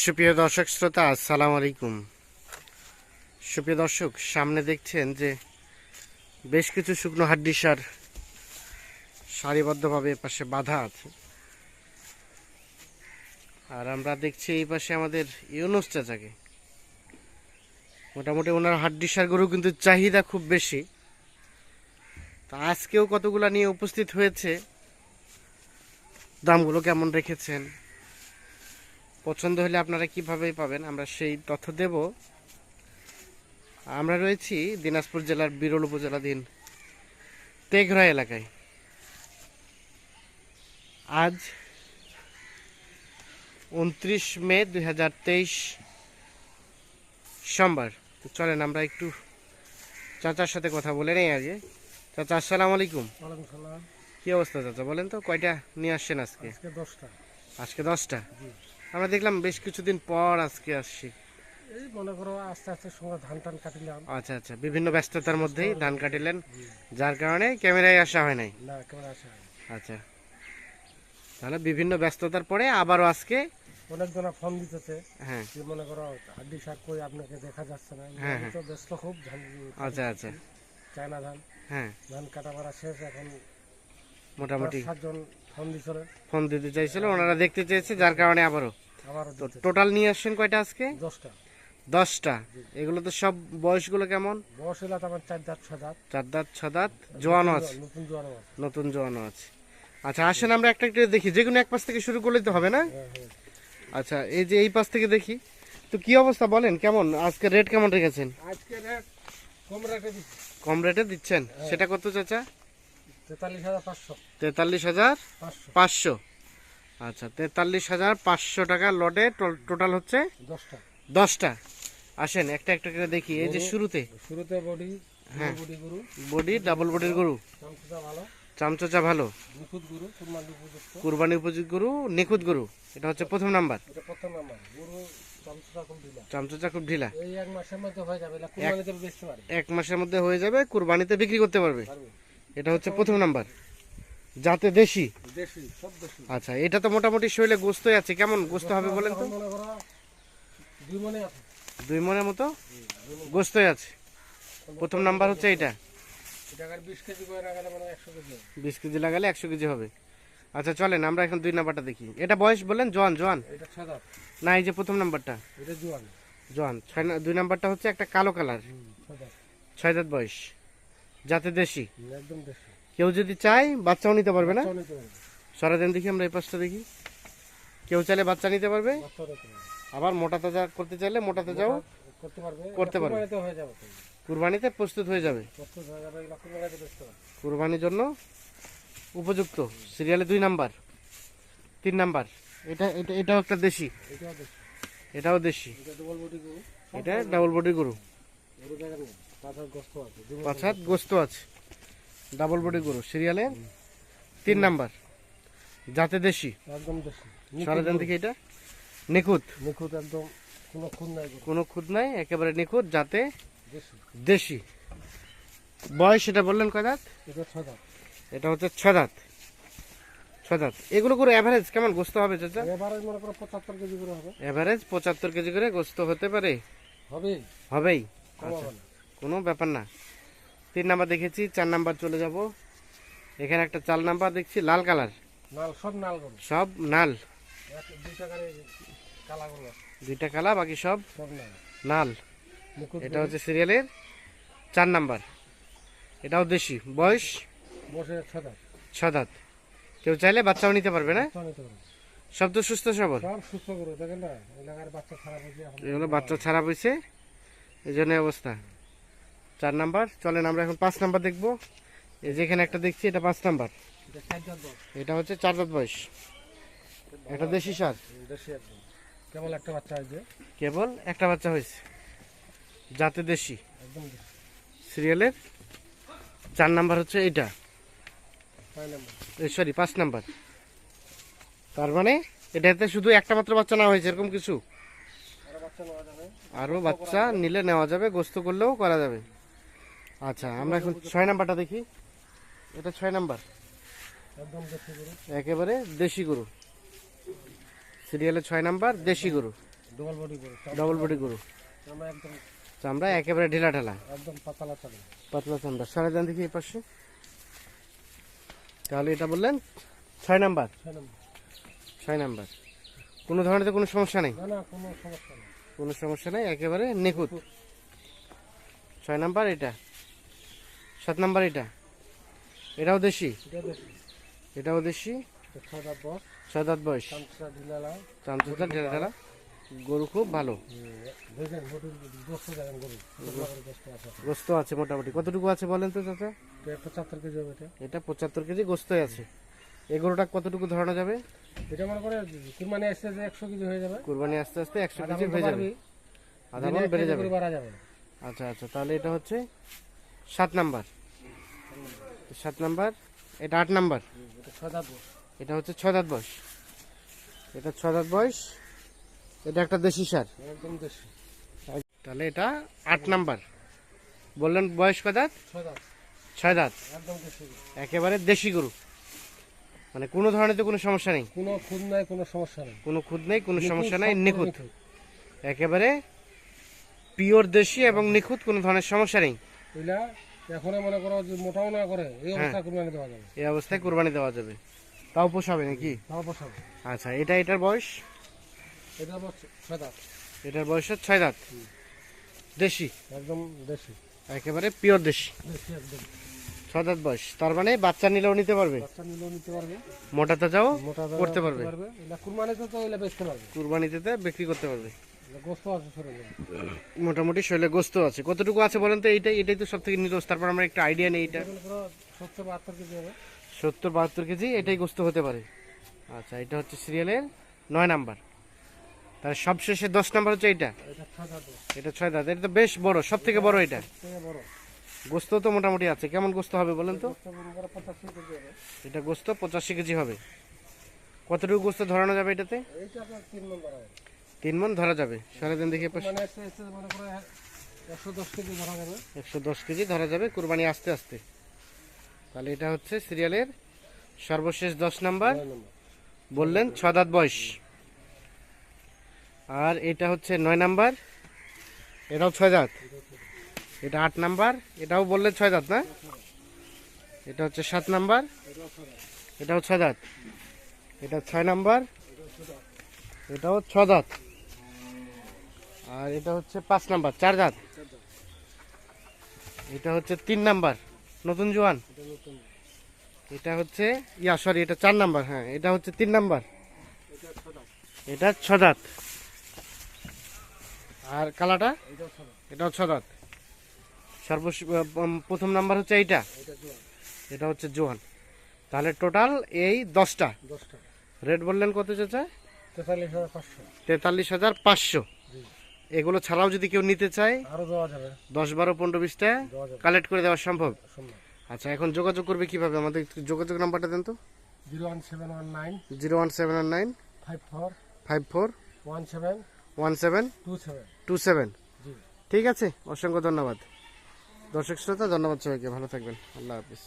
সুপ্রিয় দর্শক শ্রোতা, আসসালামু আলাইকুম। সুপ্রিয় দর্শক, সামনে দেখছেন যে বেশ কিছু শুকনো হাড্ডি সার সারিবদ্ধভাবে পাশে বাধা আছে। আর আমরা দেখছি এই পাশে আমাদের ইউনুস চাচাকে। মোটামুটি ওনার হাড্ডি সার গরু কিন্তু চাহিদা খুব বেশি। তা আজকেও কতগুলা নিয়ে উপস্থিত হয়েছে? দামগুলো কেমন রেখেছেন? পছন্দ হলে আপনারা কীভাবে পাবেন আমরা সেই তথ্য দেব। আমরা রয়েছি দিনাজপুর জেলার বিরল উপজেলাধীন তেঘরা এলাকায়। আজ উনত্রিশ মে দুই হাজার তেইশ সোমবার। তো চলেন আমরা একটু চাচার সাথে কথা বলে নেই আজকে চাচা আসসালামু আলাইকুম। কি অবস্থা চাচা? বলেন তো কয়টা নিয়ে আসছেন আজকে? আজকে দশটা। আজকে দশটা। আমরা দেখলাম বেশ কিছুদিন পর আজকে আসছি। এই মনে করো আস্তে আস্তে সময় ধান টান কাটিলাম। আচ্ছা আচ্ছা। বিভিন্ন ব্যস্ততার মধ্যেই ধান কাটিলেন যার কারণে ক্যামেরায় আসা হয় নাই। না একেবারে আসা হয়নি। আচ্ছা। তাহলে বিভিন্ন ব্যস্ততার পরে আবারও আজকে অনেকজনা ফোন দিতেছে হ্যাঁ। যে মনে করো হাড্ডি শাক কই আপনাকে দেখা যাচ্ছে না। হ্যাঁ, আমি তো ব্যস্ত খুব ধান আচ্ছা আচ্ছা। চায়না ধান। হ্যাঁ। ধান কাটা মারা শেষ এখন মোটামুটি সাতজন ফোন দিছিল। ফোন দিতে চাইছিল ওনারা দেখতে চেয়েছে যার কারণে আবারও। তো টোটাল নিয়ে আসছেন কয়টা আজকে? দশটা। দশটা। এগুলো তো সব বয়সগুলো কেমন? বয়স হইলে তো আমার চার দাঁত ছ দাঁত। চার দাঁত ছ দাঁত জোয়ানো আছে। নতুন জোয়ানো আছে। নতুন জোয়ানো আছে। আচ্ছা আসেন আমরা একটা একটা দেখি। যে কোনো এক পাশ থেকে শুরু করলে তো হবে না? হ্যাঁ, হ্যাঁ। আচ্ছা এই যে এই পাশ থেকে দেখি। তো কি অবস্থা বলেন কেমন? আজকে রেট কেমন রেখেছেন? আজকে রেট কম রেটে কম রেটে দিচ্ছেন? সেটা কত চাচা? তেতাল্লিশ হাজার পাঁচশো। তেতাল্লিশ হাজার পাঁচশো। আচ্ছা তেতাল্লিশ হাজার পাঁচশো টাকা লটে টোটাল হচ্ছে দশটা। দশটা। আসেন একটা একটা করে দেখি এই যে শুরুতে। শুরুতে বডি হ্যাঁ। বডি ডাবল বডির গরু। চামচোচা ভালো। কুরবানি উপযুক্ত। গরু নিখুঁত গরু। এটা হচ্ছে প্রথম নাম্বার। চামচোচা খুব ঢিলা। এক মাসের মধ্যে হয়ে যাবে কুরবানিতে বিক্রি করতে পারবে। এটা হচ্ছে প্রথম নাম্বার। যাতে দেশি। দেশি সব দেশি। আচ্ছা এটা তো মোটামুটি শরীরে গোস্তই আছে। কেমন গোস্ত হবে বলেন তো? দুই মনে আছে। দুই মনের মতো? গোস্তই আছে। প্রথম নাম্বার হচ্ছে এটা বিশ কেজি লাগালে একশো কেজি হবে। আচ্ছা চলেন আমরা এখন দুই নাম্বারটা দেখি। এটা বয়স বলেন? জোয়ান জোয়ান? না এই যে প্রথম নাম্বারটা। জোয়ান। ছয় দুই নাম্বারটা হচ্ছে একটা কালো কালার। ছয় দাঁত। বয়স। যাতে দেশি। একদম দেশি। কেউ যদি চায় বাচ্চাও নিতে পারবে না? নিতে দেখি আমরা এই পাশটা দেখি। কেউ চাইলে বাচ্চা নিতে পারবে? আবার মোটা তাজা করতে চাইলে মোটা তাজাও করতে পারবে। কুরবানিতে প্রস্তুত হয়ে যাবে। কুরবানির জন্য উপযুক্ত। সিরিয়ালে দুই নাম্বার। তিন নাম্বার। এটা এটা এটাও একটা দেশি। এটাও দেশি। এটা ডবল বডি গরু। পাঁচ হাত গোস্ত আছে। ডাবল বডি গরু সিরিয়ালে তিন নাম্বার। যাতে দেশি? একদম দেশি। সারাদিন থেকে এটা? নিখুঁত? নিখুঁত একদম কোনো খুন নাই কোনো খুঁত নাই একেবারে নিখুঁত যাতে দেশি। বয়স এটা বললেন কয় দাঁত? এটা ছদা এটা হচ্ছে ছ দাঁত। ছ দাঁত। এগুলো করে অ্যাভারেজ কেমন গোস্ত হবে চাচা? এবারে মনে করো পঁচাত্তর কেজি করে হবে। অ্যাভারেজ পঁচাত্তর কেজি করে গোস্ত হতে পারে? হবে হবেই। আচ্ছা। কোনো ব্যাপার না। তিন নাম্বার দেখেছি চার নাম্বার চলে যাব। এখানে একটা চাল নাম্বার দেখছি লাল কালার। সব নাল সব দুইটা কালা বাকি সব নাল। এটা হচ্ছে সিরিয়ালের চার নাম্বার। এটাও দেশি। বয়স? বসে ছদা ছ দাঁত। কেউ চাইলে বাচ্চাও নিতে পারবে না? সব তো সুস্থ সবল। এগুলো বাচ্চা ছাড়া হয়েছে। এই জন্য অবস্থা। চার নাম্বার। চলেন আমরা এখন পাঁচ নাম্বার দেখব। এই যেখানে একটা দেখছি এটা পাঁচ নাম্বার। এটা হচ্ছে চার দাঁত বয়স। এটা দেশি সার। কেবল একটা বাচ্চা আছে কেবল একটা বাচ্চা হয়েছে। যাতে দেশি। সিরিয়ালের চার নাম্বার হচ্ছে এটা। সরি পাঁচ নাম্বার। তার মানে এটাতে শুধু একটা মাত্র বাচ্চা নেওয়া হয়েছে এরকম কিছু? আরও বাচ্চা নিলে নেওয়া যাবে গোস্ত করলেও করা যাবে। আচ্ছা আমরা এখন ছয় নাম্বারটা দেখি। এটা ছয় নাম্বার। একদম দেশি গরু একেবারে দেশি গরু। সিরিয়ালে ছয় নাম্বার দেশি গরু। ডবল বডি গরু আমরা চামড়া একেবারে ঢিলা ঢালা। একদম পাতলা চামড়া। সাড়ে দেন দেখি এই পাশে। তাহলে এটা বললেন ছয় নাম্বার। ছয় নাম্বার। কোনো ধরনের তো কোনো সমস্যা নেই। কোনো সমস্যা নেই একেবারে নিখুঁত। ছয় নাম্বার এটা। সাত নাম্বার এটা? এটাও দেশি? এটাও দেশি? ছয় দাঁত বয়স। চামচা ঢেলা গরু খুব ভালো। গোস্ত গরু। গোস্ত। আছে মোটামুটি। কতটুকু আছে বলেন তো চাচা? পঁচাত্তর কেজি হবে এটা। পঁচাত্তর কেজি গোস্তই আছে। এই গরুটা কতটুকু ধরানো যাবে? এটা মনে করে কুরবানি আসতে যে একশো কেজি হয়ে যাবে। কুরবানি আস্তে আস্তে একশো কেজি হয়ে যাবে। আধা মন বেড়ে যাবে। আচ্ছা আচ্ছা তাহলে এটা হচ্ছে সাত নাম্বার। সাত নাম্বার এটা আট নাম্বার। এটা হচ্ছে ছয় দাঁত বয়স। এটা ছয় দাঁত বয়স এটা একটা দেশি সার। একদম দেশি। তাহলে এটা আট নাম্বার। বললেন বয়স কয় দাঁত? ছয় দাঁত। একেবারে দেশি গরু। মানে কোনো ধরনের তো কোনো সমস্যা নেই। কোনো খুদ নাই কোনো সমস্যা নেই। কোনো খুদ নেই কোনো সমস্যা নাই নিখুঁত। একেবারে পিওর দেশি এবং নিখুঁত কোনো ধরনের সমস্যা নেই। এগুলা এখন মনে করো যে মোটাও না করে এই হ্যাঁ। অবস্থা কুরবানি দেওয়া যাবে। এই অবস্থায় কোরবানি দেওয়া যাবে। তাও পোষাবে নাকি? তাও পোষাবে। আচ্ছা এটা এটার বয়স? এটা আমার ছয় দাঁত। এটার বয়স ছয় দাঁত। দেশি? একদম দেশি। একেবারে পিওর দেশি। একদম। ছয় দাঁত বয়স। তার মানে বাচ্চা নিলেও নিতে পারবে? বাচ্চা নিলেও নিতে পারবে। মোটা তাজাও মোটা দানা করতে পারবে? কুরবানিতে তো বেচতে পারবে। কুরবানিতে বিক্রি করতে পারবে। মোটামুটি শরীরে গোস্ত আছে। কতটুকু আছে বলেন তো? এইটাই এটাই তো সব থেকে নিরোজ। তারপর আমরা একটা আইডিয়া নেই এটা। সত্তর বাহাত্তর কেজি হবে। সত্তর বাহাত্তর কেজি এটাই গোস্ত হতে পারে। আচ্ছা এটা হচ্ছে সিরিয়ালের নয় নাম্বার। তার সবশেষে দশ নাম্বার হচ্ছে এটা এটা ছয় দাঁত। এটা তো বেশ বড় সব থেকে বড় এটা। বড়। গোস্ত তো মোটামুটি আছে। কেমন গোস্ত হবে বলেন তো? এটা গোস্ত পঁচাশি কেজি হবে। কতটুকু গোস্ত ধরানো যাবে এটাতে? তিন মন ধরা যাবে। সাড়ে দিন দেখে একশো দশ কেজি ধরা যাবে। একশো দশ কেজি ধরা যাবে কুরবানি আস্তে আস্তে। তাহলে এটা হচ্ছে সিরিয়ালের সর্বশেষ দশ নাম্বার। বললেন ছ দাঁত বয়স। আর এটা হচ্ছে নয় নাম্বার। এটাও ছয় দাঁত। এটা আট নাম্বার। এটাও বললেন ছয় দাঁত না? এটা হচ্ছে সাত নাম্বার। এটাও ছয় দাঁত। এটা ছয় নাম্বার। এটাও ছ দাঁত। আর এটা হচ্ছে পাঁচ নাম্বার চার দাঁত। এটা হচ্ছে তিন নাম্বার নতুন জোয়ান? এটা হচ্ছে ইয়া সরি এটা চার নাম্বার হ্যাঁ এটা হচ্ছে তিন নাম্বার। এটা ছ দাঁত। আর কালাটা এটাও ছ দাঁত। সর্বশ প্রথম নাম্বার হচ্ছে এইটা। এটা হচ্ছে জোয়ান। তাহলে টোটাল এই দশটা। রেট বললেন কত চাচা? তেতাল্লিশ হাজার পাঁচশো। তেতাল্লিশ হাজার পাঁচশো। এগুলো ছাড়াও যদি কেউ নিতে চায় আরও দেওয়া যাবে। দশ বারো পনেরো বিশটা কালেক্ট করে দেওয়া সম্ভব? আচ্ছা এখন যোগাযোগ করবে কীভাবে? আমাদের যোগাযোগ নাম্বারটা দেন তো। Zero one seven one nine zero one seven nine five four five four one seven one seven two seven. Two seven. ঠিক আছে অসংখ্য ধন্যবাদ। দর্শক শ্রোতা ধন্যবাদ সবাইকে। ভালো থাকবেন। আল্লাহ হাফিজ।